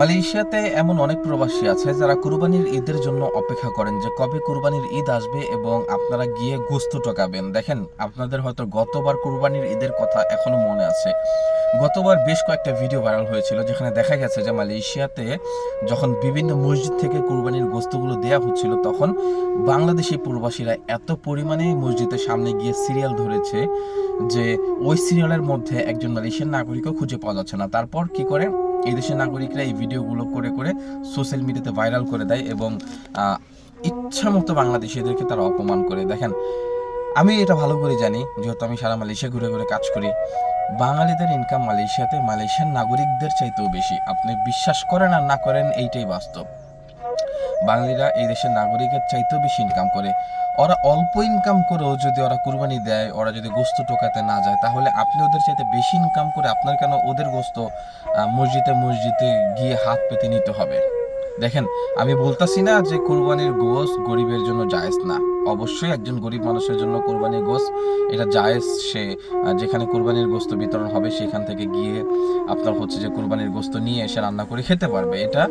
মালয়েশিয়াতে এমন অনেক প্রবাসী আছে যারা কুরবানির ঈদের জন্য অপেক্ষা করেন যে কবে কুরবানির ঈদ আসবে এবং আপনারা গিয়ে গোস্ত টকাবেন। দেখেন, আপনাদের হয়তো গতবার কুরবানির ঈদের কথা এখনও মনে আছে। গতবার বেশ কয়েকটা ভিডিও ভাইরাল হয়েছিল যেখানে দেখা গেছে যে মালয়েশিয়াতে যখন বিভিন্ন মসজিদ থেকে কুরবানির গোস্তগুলো দেয়া হচ্ছিল, তখন বাংলাদেশি প্রবাসীরা এত পরিমাণে মসজিদের সামনে গিয়ে সিরিয়াল ধরেছে যে ওই সিরিয়ালের মধ্যে একজন মালয়েশিয়ান নাগরিকও খুঁজে পাওয়া যাচ্ছে না। তারপর কি করে? এই দেশের নাগরিকরা এই ভিডিওগুলো করে করে সোশ্যাল মিডিয়াতে ভাইরাল করে দেয় এবং ইচ্ছা মতো বাংলাদেশিদেরকে তারা অপমান করে। দেখেন, আমি এটা ভালো করে জানি, যেহেতু আমি সারা মালয়েশিয়া ঘুরে ঘুরে কাজ করি। বাঙালিদের ইনকাম মালয়েশিয়াতে মালয়েশিয়ার নাগরিকদের চাইতেও বেশি। আপনি বিশ্বাস করেন আর না করেন, এইটাই বাস্তব। বাঙালিরা এই দেশের নাগরিকের চাইতেও বেশি ইনকাম করে। ওরা অল্প ইনকাম করেও যদি ওরা কুরবানি দেয়, ওরা যদি গোস্ত টোকাতে না যায়, তাহলে আপনি ওদের চাইতে বেশি ইনকাম করে আপনার কেন ওদের গোস্ত মসজিদে মসজিদে গিয়ে হাত পেতে নিতে হবে? দেখেন, আমি বলতাছি না যে কুরবানির গোস গরিবের জন্য জায়েজ না। অবশ্যই একজন গরিব মানুষের জন্য কোরবানির গোস এটা জায়েজ, সে যেখানে কোরবানির গোস্ত বিতরণ হবে, সেখান থেকে গিয়ে আপনার হচ্ছে যে কোরবানির গোস্ত নিয়ে এসে রান্না করে খেতে পারবে। এটা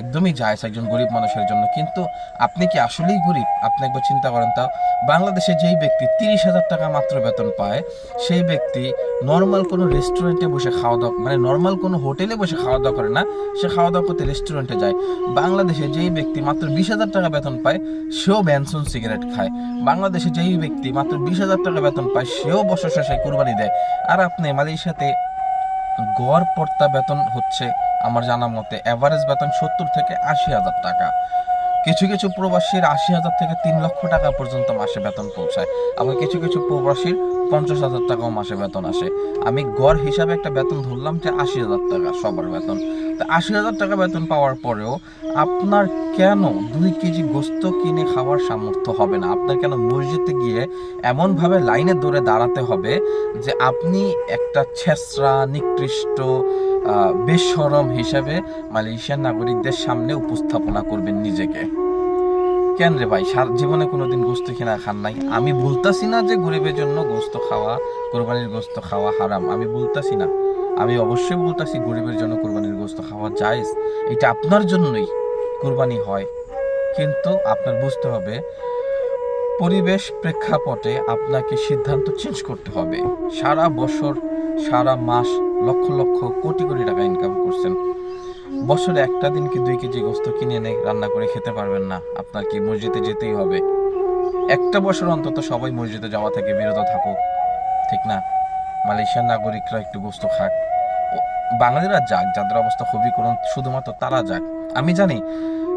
একদমই জায়েজ একজন গরিব মানুষের জন্য। কিন্তু আপনি কি আসলেই গরিব? আপনি একবার চিন্তা করেন তা। বাংলাদেশে যেই ব্যক্তি তিরিশ হাজার টাকা মাত্র বেতন পায়, সেই ব্যক্তি নর্মাল কোনো রেস্টুরেন্টে বসে খাওয়া দাওয়া মানে নর্মাল কোনো হোটেলে বসে খাওয়া দাওয়া করে না, সে খাওয়া দাওয়া করতে রেস্টুরেন্টে যায়। বাংলাদেশে যেই ব্যক্তি মাত্র বিশ হাজার টাকা বেতন পায়, সেও ব্যানসন সিগারেট খায়। বাংলাদেশে যেই ব্যক্তি মাত্র বিশ হাজার টাকা বেতন পায়, সেও বছর শেষে কুরবানি দেয়। আর আপনি মালয়েশিয়াতে গড় পড়তা বেতন হচ্ছে আমার জানা মতে অ্যাভারেজ বেতন সত্তর থেকে আশি হাজার টাকা। কিছু কিছু প্রবাসীর আশি হাজার থেকে তিন লক্ষ টাকা পর্যন্ত মাসে বেতন পৌঁছায়। আবার কিছু কিছু প্রবাসীর পঞ্চাশ হাজার টাকাও মাসে বেতন আসে। আমি গড় হিসাবে একটা বেতন ধরলাম যে আশি হাজার টাকা সবার বেতন। আশি হাজার টাকা বেতন পাওয়ার পরেও আপনার কেন দুই কেজি গোস্ত কিনে খাওয়ার সামর্থ্য হবে না? আপনার কেন মসজিদে গিয়ে এমনভাবে লাইনে দৌড়ে দাঁড়াতে হবে যে আপনি একটা ছেঁচড়া, নিকৃষ্ট বেশরম হিসাবে মালয়েশিয়ান নাগরিকদের সামনে উপস্থাপনা করবেন নিজেকে? কেন রে ভাই? সার জীবনে কোনোদিন গোস্ত কিনা খান নাই। আমি বলতাছি না যে গরিবের জন্য গোস্ত খাওয়া, কোরবানির গোস্ত খাওয়া হারাম। আমি বলতাছি না। আমি অবশ্যই বলতেছি, গরিবের জন্য কোরবানির গোস্ত খাওয়া জায়েজ। এটা আপনার জন্যই কোরবানি হয়। কিন্তু আপনার বুঝতে হবে, পরিবেশ প্রেক্ষাপটে আপনাকে সিদ্ধান্ত চেঞ্জ করতে হবে। সারা বছর, সারা মাস লক্ষ লক্ষ কোটি কোটি টাকা ইনকাম করছেন। বছরে একটা দিন কি দুই কেজি গোস্ত কিনে এনে রান্না করে খেতে পারবেন না? আপনার কি মসজিদে যেতেই হবে? একটা বছর অন্তত সবাই মসজিদে যাওয়া থেকে বিরত থাকুক, ঠিক না? মালয়েশিয়ার নাগরিকরা একটু গোস্ত খাক। বাঙালিরা যাক, যাদের অবস্থা খুবই করুন, শুধুমাত্র তারা যাক। আমি জানি,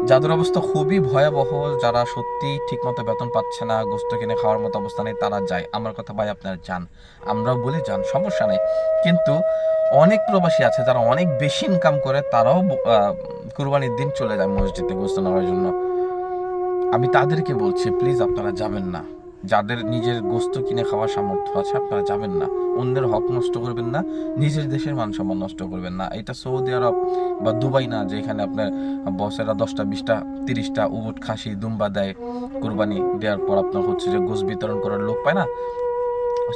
যাদের অবস্থা খুবই ভয়াবহ, যারা সত্যি ঠিকমতো বেতন পাচ্ছে না, গোস্ত কিনে খাওয়ার মতো অবস্থা নেই, তারা যায়। আমার কথা ভাই, আপনারা যান। আমরাও বলি যান, সমস্যা নেই। কিন্তু অনেক প্রবাসী আছে, যারা অনেক বেশি ইনকাম করে, তারাও কুরবানির দিন চলে যায় মসজিদে গোস্ত নেওয়ার জন্য। আমি তাদেরকে বলছি প্লিজ আপনারা যাবেন না। যাদের নিজের গোস্ত কিনে খাওয়ার সামর্থ্য আছে, আপনারা যাবেন না। অন্যের হক নষ্ট করবেন না, নিজের দেশের মান সম্মান নষ্ট করবেন না। এটা সৌদি আরব বা দুবাই না, যেখানে আপনার বসেরা দশটা, বিশটা, তিরিশটা উট খাসি, দুম্বা দেয়, কোরবানি দেওয়ার পর আপনার হচ্ছে যে গোস বিতরণ করার লোক পায় না।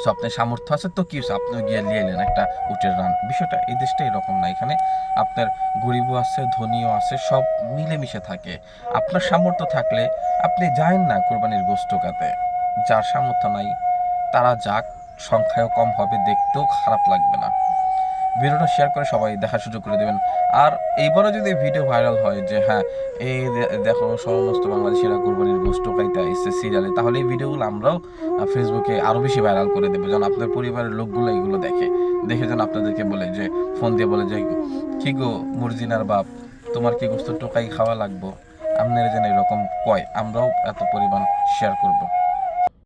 সো আপনার সামর্থ্য আছে তো কি? আপনি গিয়ে নিয়ে এলেন একটা উটের রান। বিষয়টা এই দেশটা এরকম না। এখানে আপনার গরিবও আছে, ধনীও আছে, সব মিলেমিশে থাকে। আপনার সামর্থ্য থাকলে আপনি যায়েন না কোরবানির গোস্ত কাতে যার সামর্থ্য নাই, তারা যাক সংখ্যাও কম হবে, দেখতেও খারাপ লাগবে না। ভিডিওটা শেয়ার করে সবাই দেখার সুযোগ করে দেবেন। আর এইবারও যদি ভিডিও ভাইরাল হয় যে হ্যাঁ এই দেখো সমস্ত বাংলাদেশিরা কোরবানির খাইতে এসছে সিরিয়ালে তাহলে এই ভিডিওগুলো আমরাও ফেসবুকে আরও বেশি ভাইরাল করে দেবো। যেন আপনার পরিবারের লোকগুলো এগুলো দেখে। দেখে যেন আপনাদেরকে বলে যে ফোন দিয়ে বলে যে, কি গো মুরজিনার বাপ, তোমার কি গোস্ত টোকাই খাওয়া লাগবো? আপনারা যেন এরকম কয়, আমরাও এত পরিমাণ শেয়ার করব।